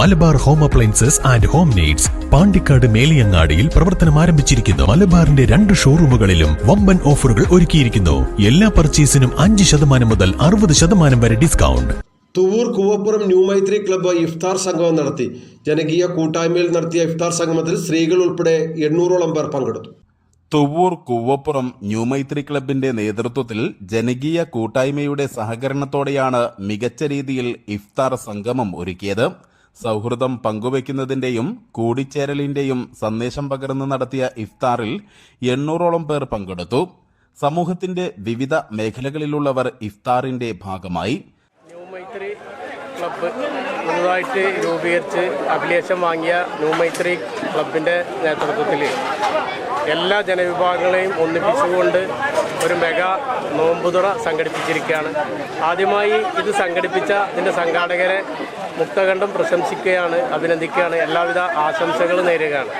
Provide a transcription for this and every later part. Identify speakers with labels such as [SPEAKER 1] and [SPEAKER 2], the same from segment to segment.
[SPEAKER 1] Malabar home appliances and home needs Pandikkad മേലിയങ്ങാടിയിൽ പ്രവർത്തനം ആരംഭിച്ചിരിക്കുന്നു. മലബാറിന്റെ രണ്ട് ഷോറൂമുകളിലും വമ്പൻ ഓഫറുകൾ ഒരുക്കിയിരിക്കുന്നു. എല്ലാ പർച്ചേസിനും അഞ്ച് ശതമാനം മുതൽ അറുപത് ശതമാനം വരെ discount.
[SPEAKER 2] Thuvvur Koovappuram new Maithri club ഇഫ്താർ സംഗമം നടത്തി. ജനകീയ കൂട്ടായ്മയിൽ നടത്തിയ ഇഫ്താർ സംഗമത്തിൽ സ്ത്രീകൾ ഉൾപ്പെടെ എണ്ണൂറോളം പേർ പങ്കെടുത്തു.
[SPEAKER 3] തുവൂർ കൂവപ്പുറം ന്യൂ മൈത്രി ക്ലബിന്റെ നേതൃത്വത്തിൽ ജനകീയ കൂട്ടായ്മയുടെ സഹകരണത്തോടെയാണ് മികച്ച രീതിയിൽ ഇഫ്താർ സംഗമം ഒരുക്കിയത്. സൗഹൃദം പങ്കുവയ്ക്കുന്നതിന്റെയും കൂടിച്ചേരലിന്റെയും സന്ദേശം പകർന്ന് നടത്തിയ ഇഫ്താറിൽ എണ്ണൂറോളം പേർ പങ്കെടുത്തു. സമൂഹത്തിന്റെ വിവിധ മേഖലകളിലുള്ളവർ ഇഫ്താറിന്റെ ഭാഗമായി.
[SPEAKER 4] ക്ലബ്ബ് പുതുതായിട്ട് രൂപീകരിച്ച് അഭിലേഷം വാങ്ങിയ ന്യൂ മൈത്രി ക്ലബിന്റെ നേതൃത്വത്തിൽ എല്ലാ ജനവിഭാഗങ്ങളെയും ഒന്നിപ്പിച്ചുകൊണ്ട് ഒരു മെഗാ നോമ്പുതുറ സംഘടിപ്പിച്ചിരിക്കുകയാണ്. ആദ്യമായി ഇത് സംഘടിപ്പിച്ച ഇതിന്റെ സംഘാടകരെ മുക്തകണ്ഠം പ്രശംസിക്കുകയാണ് അഭിനന്ദിക്കുകയാണ് എല്ലാവിധ ആശംസകളും നേരുകയാണ്.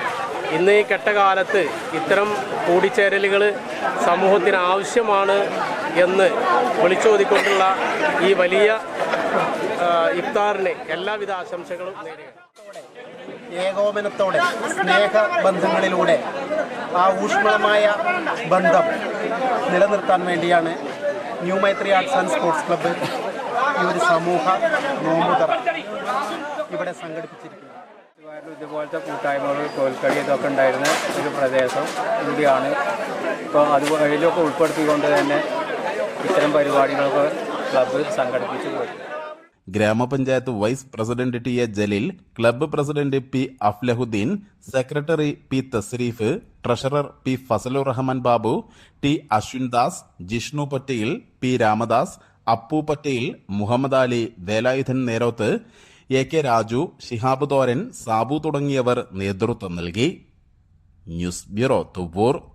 [SPEAKER 4] ഇന്ന് ഈ കെട്ടകാലത്ത് ഇത്തരം കൂടിച്ചേരലുകൾ സമൂഹത്തിന് ആവശ്യമാണ് എന്ന് വിളിച്ചോതിക്കൊണ്ടുള്ള ഈ വലിയ ഇഫ്താറിന് എല്ലാവിധ ആശംസകളും നേരുക
[SPEAKER 5] ഏകോപനത്തോടെ സ്നേഹബന്ധങ്ങളിലൂടെ ആ ഊഷ്മളമായ ബന്ധം നിലനിർത്താൻ വേണ്ടിയാണ് new Maithri arts and sports club ഈ ഒരു സമൂഹ നോമ്പുതറ ഇവിടെ സംഘടിപ്പിച്ചിരിക്കുന്നത്
[SPEAKER 6] ഇതുപോലത്തെ കൂട്ടായ്മകൾ തോൽക്കളി ഇതൊക്കെ ഉണ്ടായിരുന്ന ഒരു പ്രദേശം കൂടിയാണ്. ഇപ്പോൾ അത് അതിലൊക്കെ ഉൾപ്പെടുത്തിക്കൊണ്ട് തന്നെ ഇത്തരം പരിപാടികളൊക്കെ ക്ലബ്ബ് സംഘടിപ്പിച്ചു പോയി.
[SPEAKER 3] ഗ്രാമപഞ്ചായത്ത് vice president T A Jaleel club president P Aflahuddin secretary P Thasreef treasurer P Fazlur Rahman Babu T Ashwindas Jishnu Patel P Ramadas Appu Patel Muhammad Ali Velayudhan Nerothu A K Raju Shihab Thoran Sabu തുടങ്ങിയവർ നേതൃത്വം നൽകി. News bureau Thuvvur.